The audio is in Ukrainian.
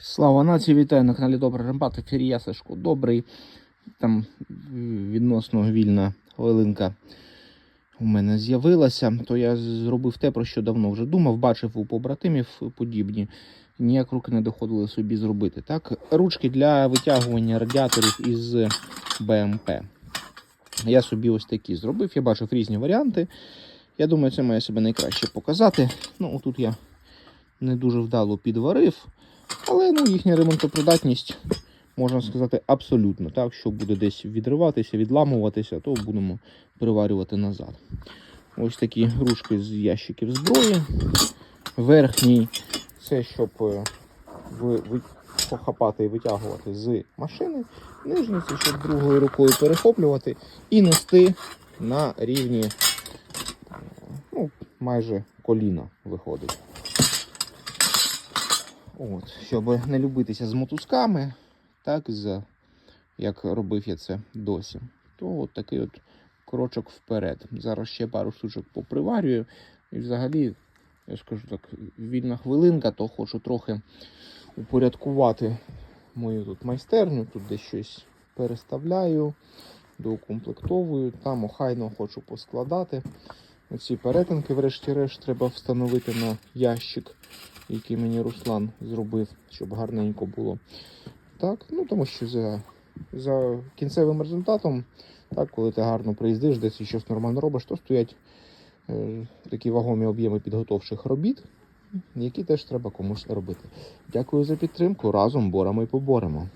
Слава нації, вітаю на каналі Добрий Рембат. Ефірі я Сашко Добрий. Там відносно вільна хвилинка у мене з'явилася, то я зробив те, про що давно вже думав, бачив у побратимів подібні. Ніяк руки не доходили собі зробити. Так, ручки для витягування радіаторів із БМП. Я собі ось такі зробив. Я бачив різні варіанти. Я думаю, це має себе найкраще показати. Ну, тут я не дуже вдало підварив. Але ну, їхня ремонтопридатність, можна сказати, абсолютно. Так, що буде десь відриватися, відламуватися, то будемо приварювати назад. Ось такі ручки з ящиків зброї. Верхній це щоб е, похапати і витягувати з машини. Нижній це щоб другою рукою перехоплювати і нести на рівні е, ну, майже коліна виходить. От, щоб не любитися з мотузками, так, з, як робив я це досі, то от такий от крочок вперед. Зараз ще пару штучок поприварюю. І взагалі, я скажу так, вільна хвилинка, то хочу трохи упорядкувати мою тут майстерню. Тут десь щось переставляю, доукомплектовую, там охайно хочу поскладати. Оці перетинки, врешті-решт, треба встановити на ящик який мені Руслан зробив, щоб гарненько було. Так, ну тому що за, за кінцевим результатом, так, коли ти гарно приїздиш, десь і щось нормально робиш, то стоять е, такі вагомі об'єми підготовчих робіт, які теж треба комусь робити. Дякую за підтримку. Разом боремо і поборемо.